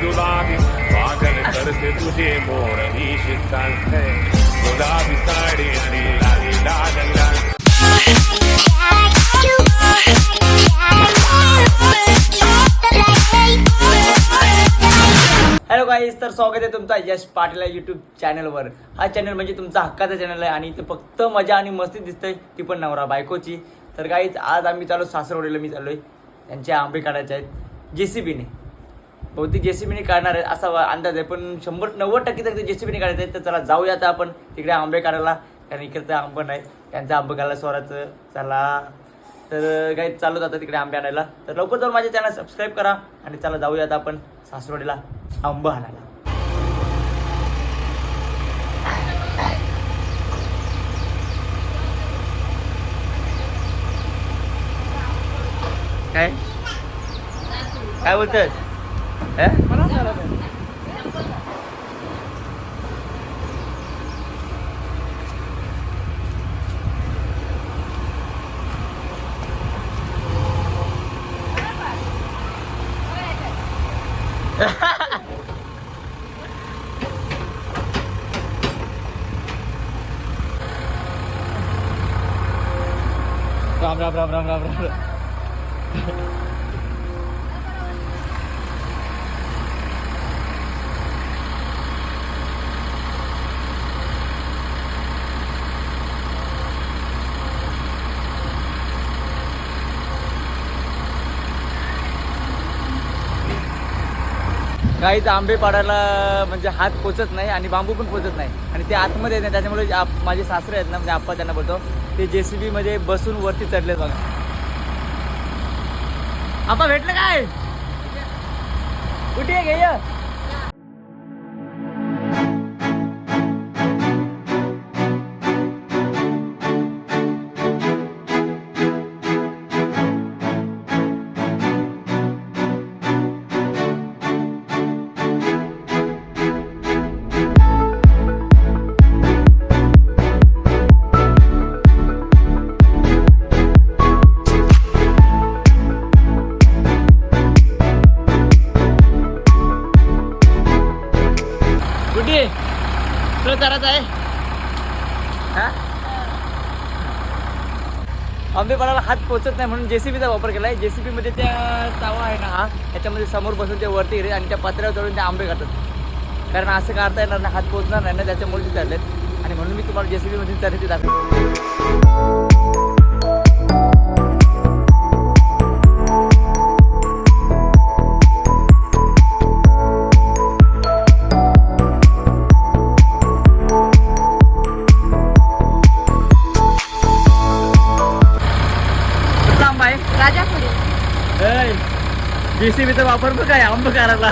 गुलाबी पागल करते तुझे मोर ही शीतल गुलाबी साडी आणि लाली लाल हॅलो गाईज तर स्वागत आहे तुमचा यश पाटील यूट्यूब चॅनलवर हा चॅनल म्हणजे तुमचा हक्काचा चॅनल आहे आणि इथे फक्त मजा आणि मस्ती दिसतंय ती पण नवरा बायकोची. तर गाईज आज आम्ही चालू सासरवडीला मी चालू आहे त्यांचे आंबे काढायचे आहेत. जे सी बीने बहुतेक जे सी बीने काढणार आहे असा अंदाज आहे. पण शंभर नव्वद टक्के तर जे सी बीने काढायचं आहे तर चला जाऊया आता आपण तिकडे आंबे काढायला. कारण इकडचं आंबं नाही. त्यांचा आंबे काढायला स्वराचं चला. तर काही चालू जातं तिकडे आंबे आणायला. तर लवकर जाऊन माझ्या चॅनल सबस्क्राईब करा. आणि चला जाऊया आता आपण सासवडीला आंबा आणायला. काय? काय Eh? Mana? Ram ram ram ram ram ram. काहीच आंबे पाडायला म्हणजे हात पोचत नाही आणि बांबू पण पोचत नाही. आणि ते आतमध्ये येत नाही त्याच्यामुळे आप- माझे सासरे आहेत ना म्हणजे आप्पा त्यांना बोलतो ते जे सी बी मध्ये बसून वरती चढले बघा. आप्पा भेटलं काय? कुठे घे आंबे हात पोचत नाही म्हणून जेसीबीचा वापर केला आहे जेसीबीमध्ये त्या तावा आहे ना हा त्याच्यामध्ये समोर बसून ते वरती गेले आणि त्या पात्र्यावर चढून ते आंबे काढतात कारण असं काढता येणार नाही हात पोचणार नाही ना त्याच्यामुळे ते चाललेत आणि म्हणून मी तुम्हाला जेसीबीमध्ये मध्ये ते दाखवतो. जेसीबीचा वापर बघ काय आंब करायला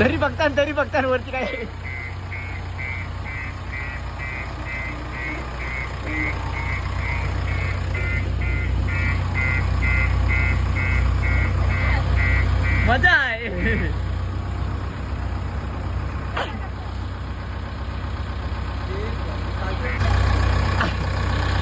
तरी बघता तरी बघता वरती काय. मजा आहे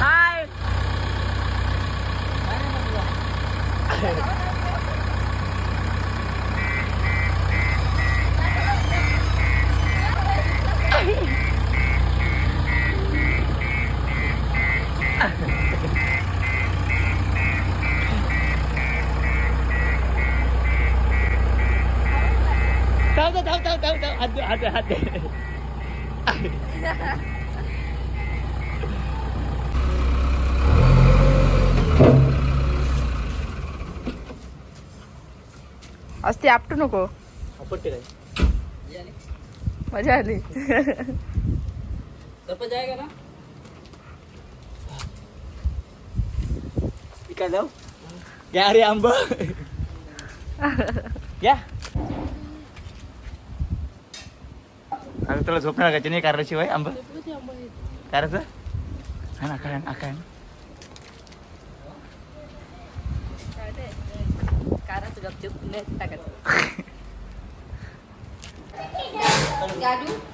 हाय हात दे हात दे असते आपटू नको काय मजा आली जाएगा ना काय जाऊ घ्या रे आंब घ्या अगं तुला झोपणार का नाही कारल्याशिवाय आंब. करायचं हा ना काय ना काय ना काराचं टाकायचं.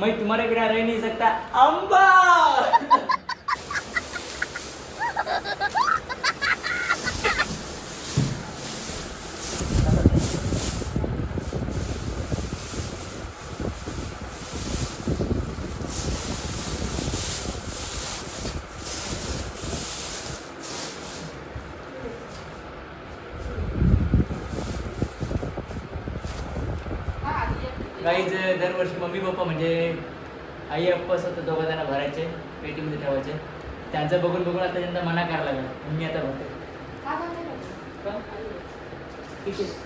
मैं तुम्हारे बिना रह नहीं सकता। अम्बा काहीच दरवर्षी मम्मी पप्पा म्हणजे आई अप्पा स्वतः दोघा जण भरायचे पेटीमध्ये ठेवायचे. त्यांचं बघून बघून आता त्यांना मना करायला लागला. मी आता भरते. ठीक आहे.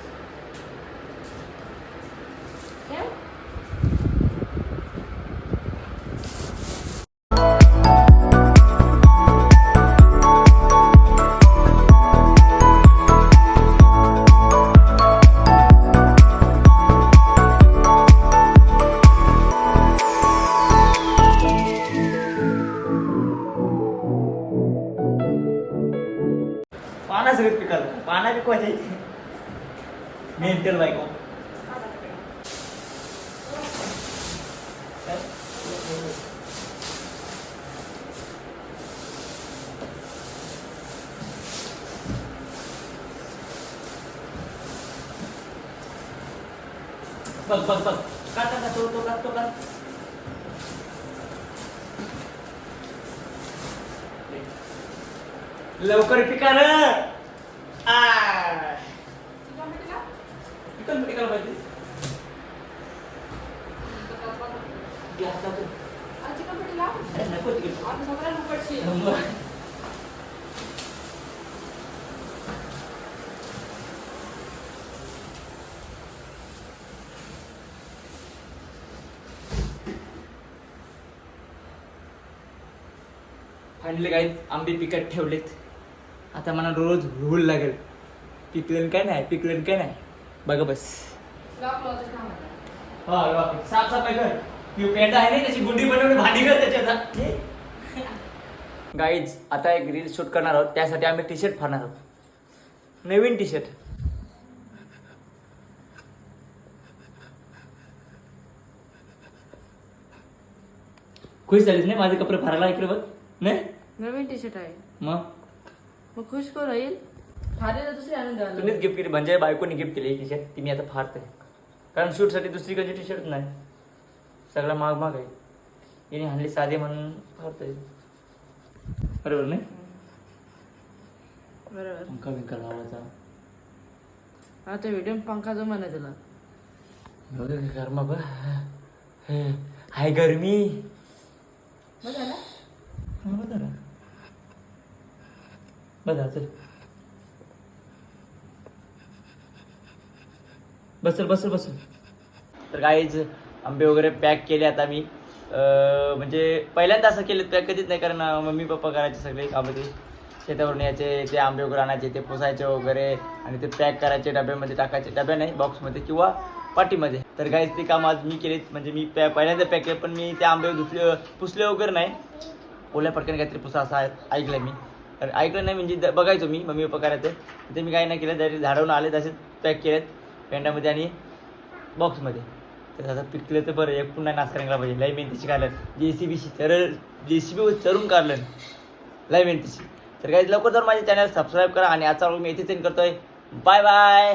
बघ बघ बघ का का तो तो का तो का लवकर पिका रे आ तुझ्या मुलीला? पिकल पिकायला पाहिजे ग्लास टाकून. आजी का मुलीला? अरे नको तिकडे. आता फाडले काही आंबे पिकत ठेवलेत. आता मला रोज भूल लागेल. पिकलेन काय नाही पिकलेन काय नाही. बघा बस. हा साफ सफाई कर. पेंट आहे ना त्याची गुंडी बनवून भांडी कर त्याच्यात. गाईज आता एक रील शूट करणार आहोत. त्यासाठी आम्ही टी शर्ट फाडणार आहोत. नवीन टी शर्ट खुश झालीस नाही? माझे कपडे फारायला इकडे बघ. नाही? नवीन टी शर्ट आहे. मग? मग खुश भारी तर दुसरी तुम्हीच गिफ्ट केली. म्हणजे बायकोनी गिफ्ट केली टी शर्ट ती मी आता फाडते. कारण शूटसाठी दुसरी कधी टी शर्ट नाही. सगळा माग माग आहे. हिने हल्ली साधे म्हणून फाडतोय. बरोबर नाही? बरोबर. पंखा बिंका लावायचा. आता व्हिडिओ पंखा जो म्हणा तुला. बघ गरमा बघ हे, हाय गरमी. बघा ना. हा, बघा ना. बघा चल. बसल बसल बसल. तर काहीच आंबे वगैरे पॅक केले आता मी. म्हणजे पहिल्यांदा असं केलं पॅक कधीच नाही कारण मम्मी पप्पा करायचे सगळे कामं ते शेतावरून यायचे ते आंबे वगैरे आणायचे ते पुसायचे वगैरे आणि ते पॅक करायचे डब्यामध्ये टाकायचे. डब्या नाही बॉक्समध्ये किंवा पाठीमध्ये. तर गाईज ते काम आज मी केलेत. म्हणजे मी पॅ पहिल्यांदा पॅक केले पण मी ते आंबे धुतले पुसले वगैरे नाही. ओल्या पटकन काहीतरी पुसा असं आहे- ऐकलं मी. तर ऐकलं नाही म्हणजे द- बघायचो मी मम्मी पप्पा करायचं. ते मी काही नाही केलं डायरेक्ट झाडवून आले तसेच पॅक केलेत पेंडामध्ये आणि बॉक्समध्ये. तर आता पिकलं तर बरं एक पुन्हा नाश करायला पाहिजे. लय मेहनतीची काढलं जे सी बीशी चरल जे सी बी चरून काढलं लय मेहनतीची. तर काही लवकर जर माझ्या चॅनल सबस्क्राईब करा आणि आजचा मी इथेच करतोय. Bye bye